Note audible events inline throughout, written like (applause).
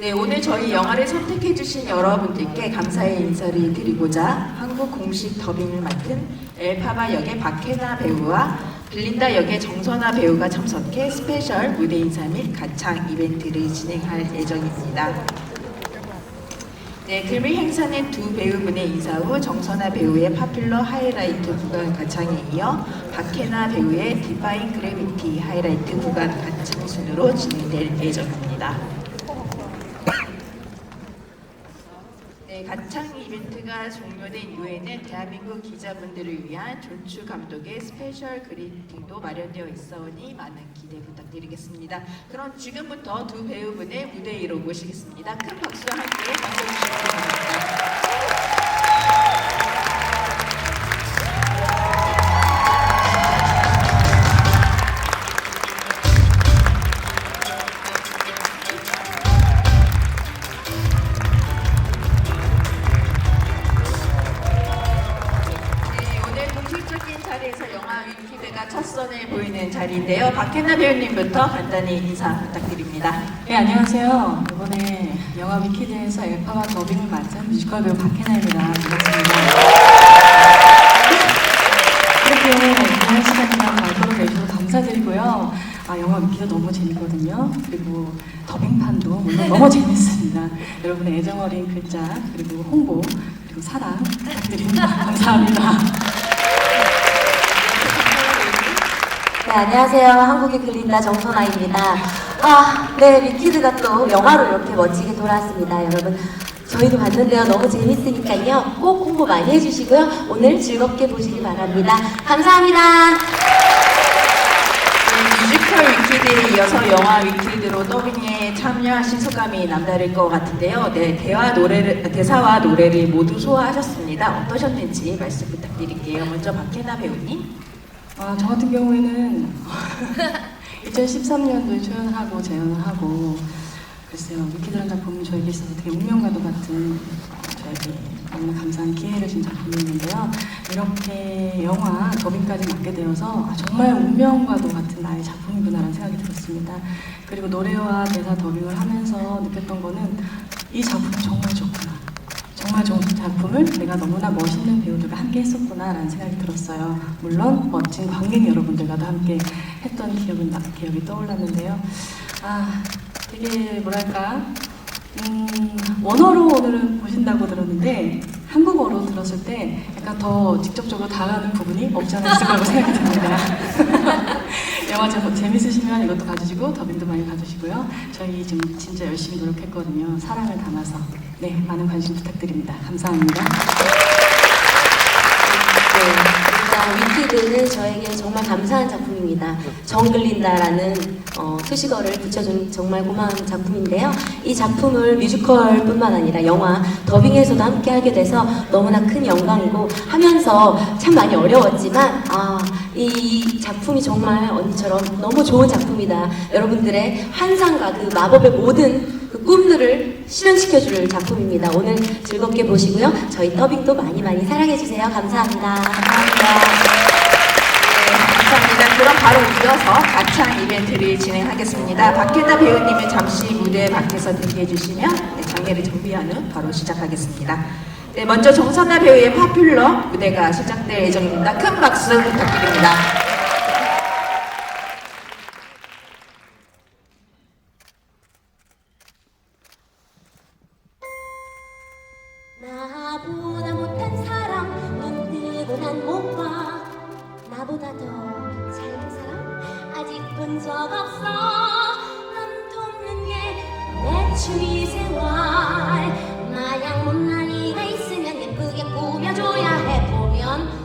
네, 오늘 저희 영화를 선택해주신 여러분들께 감사의 인사를 드리고자 한국 공식 더빙을 맡은 엘파바 역의 박혜나 배우와 빌린다 역의 정선아 배우가 참석해 스페셜 무대 인사 및 가창 이벤트를 진행할 예정입니다. 네, 금일 행사는 두 배우분의 인사 후 정선아 배우의 파퓰러 하이라이트 구간 가창에 이어 박혜나 배우의 디파인 그래비티 하이라이트 구간 가창 순으로 진행될 예정입니다. 네, 가창 이벤트가 종료된 이후에는 대한민국 기자분들을 위한 존추 감독의 스페셜 그리팅도 마련되어 있어오니 많은 기대 부탁드리겠습니다. 그럼 지금부터 두 배우분의 무대 위로 모시겠습니다. 큰 박수와 함께 맞춰주시기 바랍니다. 자리에서 영화 위키드가 첫 선을 보이는 자리인데요. 박혜나 배우님부터 간단히 인사 부탁드립니다. 네, 안녕하세요. 이번에 영화 위키드에서 엘파와 더빙을 맡은 뮤지컬 배우 박혜나입니다. 반갑습니다. 이렇게 좋은 시간이나 발표를 내주셔서 감사드리고요. 아, 영화 위키드 너무 재밌거든요. 그리고 더빙판도 물론 너무 (laughs) 재밌습니다. 여러분의 애정 어린 글자, 그리고 홍보, 그리고 사랑 부탁드립니다. (laughs) 감사합니다. 네, 안녕하세요. 한국에 글린다 정선아입니다. 아, 네, 위키드가 또 영화로 이렇게 멋지게 돌아왔습니다. 여러분, 저희도 봤는데요. 너무 재밌으니까요. 꼭 홍보 많이 해주시고요. 오늘 즐겁게 보시기 바랍니다. 감사합니다. 네, 뮤지컬 위키드에 이어서 영화 위키드로 더빙에 참여하신 소감이 남다를 것 같은데요. 네, 대화 노래를, 대사와 노래를 모두 소화하셨습니다. 어떠셨는지 말씀 부탁드릴게요. 먼저 박혜나 배우님. 아, 저 같은 경우에는 2013년도에 초연을 하고 재연을 하고 글쎄요 위키드라는 작품은 저에게 있어서 되게 운명과도 같은 저에게 너무나 감사한 기회를 준 작품이었는데요. 이렇게 영화 더빙까지 맡게 되어서 아, 정말 운명과도 같은 나의 작품이구나라는 생각이 들었습니다. 그리고 노래와 대사 더빙을 하면서 느꼈던 거는 이 작품이 정말 좋 정말 좋은 작품을 내가 너무나 멋있는 배우들과 함께 했었구나라는 생각이 들었어요. 물론 멋진 관객 여러분들과도 함께 했던 기억은 나, 기억이 떠올랐는데요. 아, 되게 뭐랄까 음, 원어로 오늘은 보신다고 들었는데 한국어로 들었을 때 약간 더 직접적으로 다가가는 부분이 없지 거라고 생각이 듭니다. (laughs) 영화 제목 재밌으시면 이것도 봐주시고 더빙도 많이 봐주시고요. 저희 지금 진짜 열심히 노력했거든요. 사랑을 담아서 네 많은 관심 부탁드립니다. 감사합니다. 네, 일단 위키드는 저에게 정말 감사한 작품입니다. 정글린다라는 어, 수식어를 붙여준 정말 고마운 작품인데요. 이 작품을 뮤지컬뿐만 아니라 영화 더빙에서도 함께 하게 돼서 너무나 큰 영광이고 하면서 참 많이 어려웠지만 아, 이 작품이 정말 언니처럼 너무 좋은 작품이다. 여러분들의 환상과 그 마법의 모든 그 꿈들을 실현시켜줄 작품입니다. 오늘 즐겁게 보시고요. 저희 더빙도 많이 많이 사랑해주세요. 감사합니다. 감사합니다. 네, 감사합니다. 그럼 바로 이어서 가창 이벤트를 진행하겠습니다. 박혜나 배우님은 잠시 무대 밖에서 대기해 주시면 네, 장례를 정비한 후 바로 시작하겠습니다. 네, 먼저 정선아 배우의 파퓰러 무대가 시작될 예정입니다. 큰 박수 부탁드립니다. 나보다 생활 마냥 못난 보면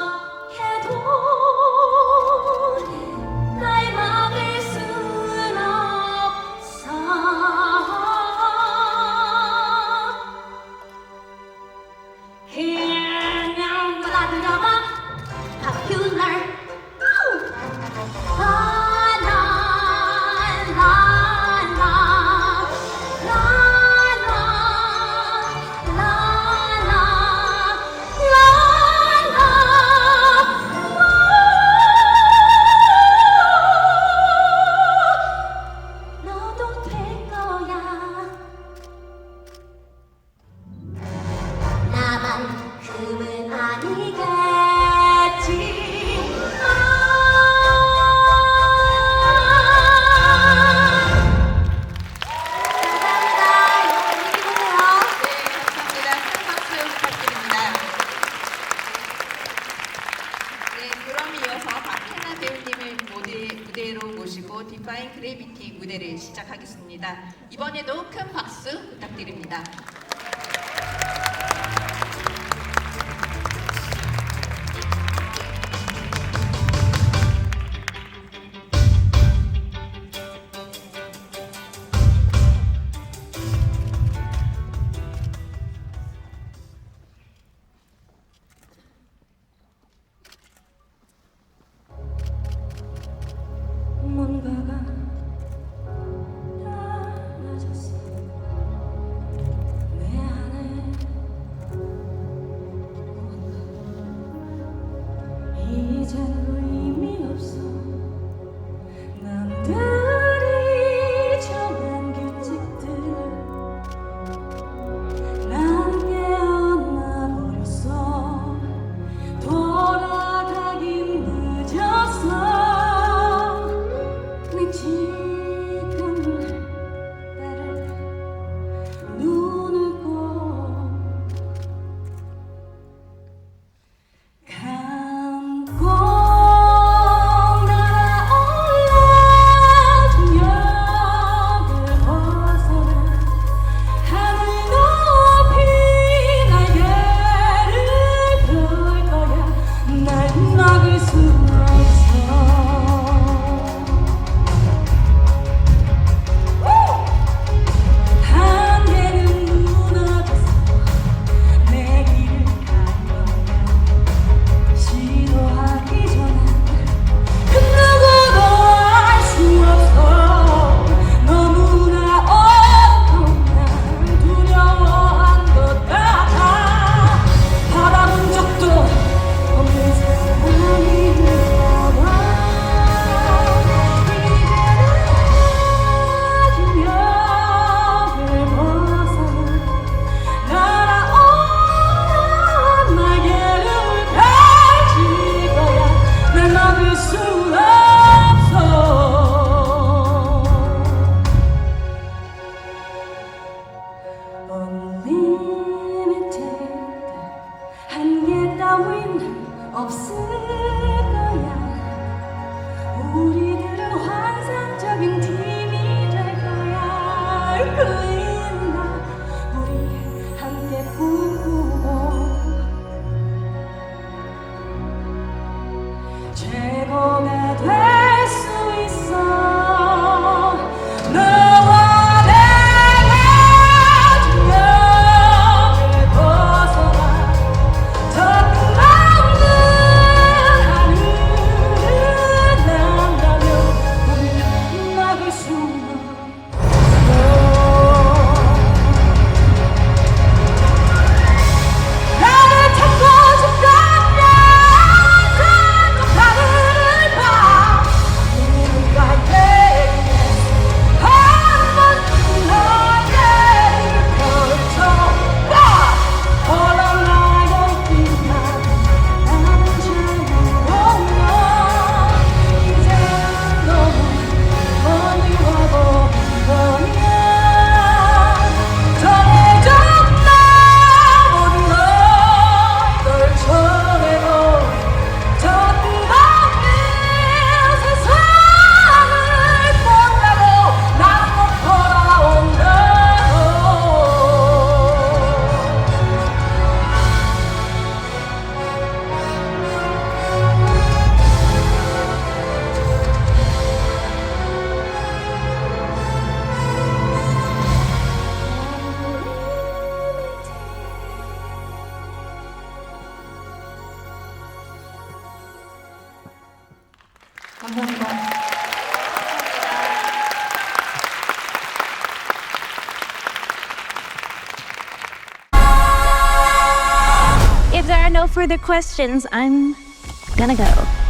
thương 무대로 모시고 디파인 그래비티 무대를 시작하겠습니다. 이번에도 큰 박수 부탁드립니다. If there are no further questions, I'm gonna go.